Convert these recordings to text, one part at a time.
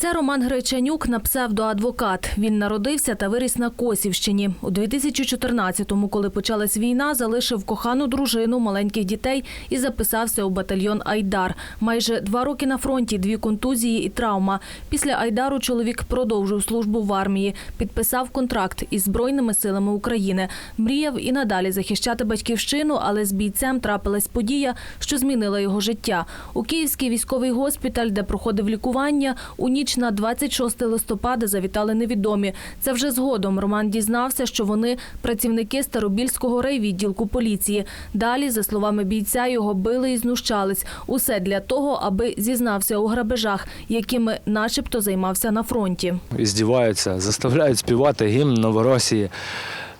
Це Роман Гречанюк на псевдоадвокат. Він народився та виріс на Косівщині. У 2014-му, коли почалась війна, залишив кохану дружину, маленьких дітей і записався у батальйон Айдар. Майже два роки на фронті, дві контузії і травма. Після Айдару чоловік продовжив службу в армії, підписав контракт із Збройними силами України. Мріяв і надалі захищати батьківщину, але з бійцем трапилась подія, що змінила його життя. У Київський військовий госпіталь, де проходив лікування, у ніч на 26 листопада завітали невідомі. Це вже згодом Роман дізнався, що вони працівники Старобільського райвідділку поліції. Далі, за словами бійця, його били і знущались. Усе для того, аби зізнався у грабежах, якими начебто займався на фронті. Здіваються, заставляють співати гімн Новоросії,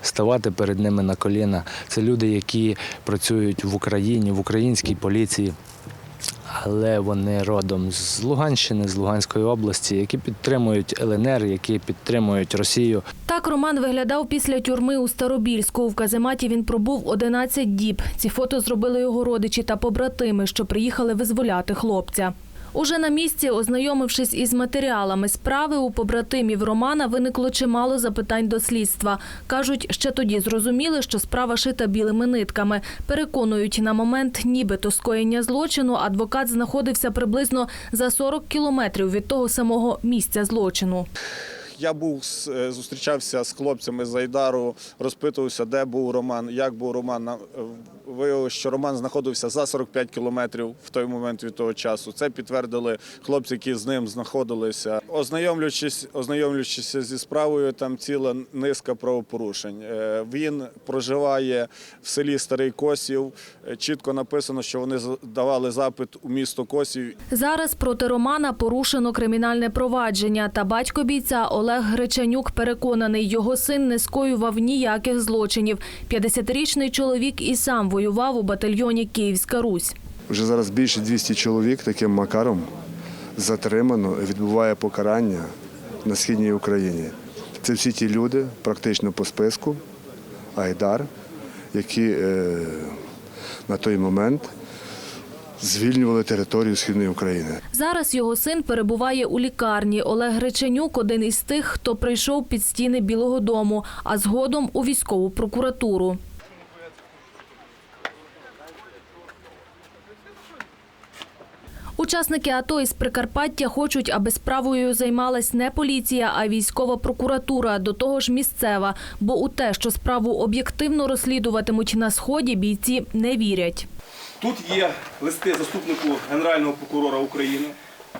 ставати перед ними на коліна. Це люди, які працюють в Україні, в українській поліції. Але вони родом з Луганщини, з Луганської області, які підтримують ЛНР, які підтримують Росію. Так Роман виглядав після тюрми у Старобільську. В казематі він пробув 11 діб. Ці фото зробили його родичі та побратими, що приїхали визволяти хлопця. Уже на місці, ознайомившись із матеріалами справи, у побратимів Романа виникло чимало запитань до слідства. Кажуть, ще тоді зрозуміли, що справа шита білими нитками. Переконують, на момент нібито скоєння злочину адвокат знаходився приблизно за 40 кілометрів від того самого місця злочину. Я був е, зустрічався з хлопцями з Айдару, розпитувався, де був Роман, як був Роман. Е, Виявилося, що Роман знаходився за 45 кілометрів в той момент від того часу. Це підтвердили хлопці, які з ним знаходилися. Ознайомлюючись, ознайомлюючись зі справою, там ціла низка правопорушень. Е, Він проживає в селі Старий Косів. Чітко написано, що вони давали запит у місто Косів Зараз проти Романа порушено кримінальне провадження. Та батько бійця Олег Гречанюк переконаний, його син не скоював ніяких злочинів. 50-річний чоловік і сам воював у батальйоні Київська Русь. Вже зараз більше 200 чоловік таким макаром затримано і відбуває покарання на східній Україні. Це всі ті люди, практично по списку, Айдар, які е, на той момент звільнювали територію східної України. Зараз його син перебуває у лікарні. Олег Греченюк один із тих, хто прийшов під стіни Білого Дому, а згодом у військову прокуратуру. Учасники АТО із Прикарпаття хочуть, аби справою займалась не поліція, а військова прокуратура, до того ж місцева. Бо у те, що справу об'єктивно розслідуватимуть на сході, бійці не вірять. Тут є листи заступнику Генерального прокурора України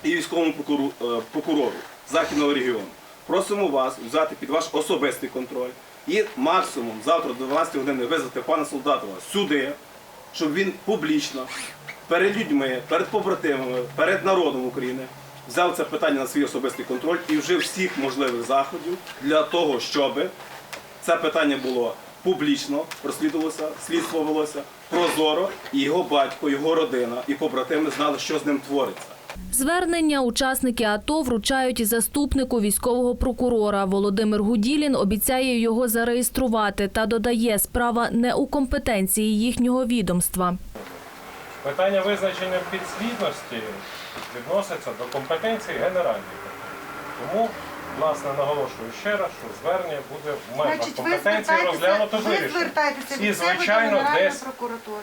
і військовому е, прокурору Західного регіону. Просимо вас взяти під ваш особистий контроль і максимум завтра до 12 години визвати пана Солдатова сюди, щоб він публічно перед людьми, перед побратимами, перед народом України взяв це питання на свій особистий контроль і вжив всіх можливих заходів для того, щоб це питання було публічно, розслідувалося, слідство прозоро, і його батько, його родина і побратими знали, що з ним твориться. Звернення учасники АТО вручають і заступнику військового прокурора. Володимир Гуділін обіцяє його зареєструвати та додає, справа не у компетенції їхнього відомства. Питання визначення підслідності відноситься до компетенції Генеральної прокуратури. Тому, власне, наголошую ще раз, що звернення буде в межах Значить, ви компетенції звертаєтеся, розглянуто ви вирішено. звертаєтеся І, від себе до звичайно, Генеральної десь прокуратури.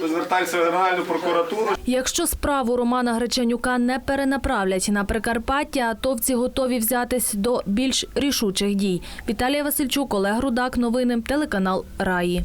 Ви звертаєтеся в Генеральну прокуратуру. Якщо справу Романа Гречанюка не перенаправлять на Прикарпаття, атовці готові взятись до більш рішучих дій. Віталія Васильчук, Олег Рудак. Новини. Телеканал Раї.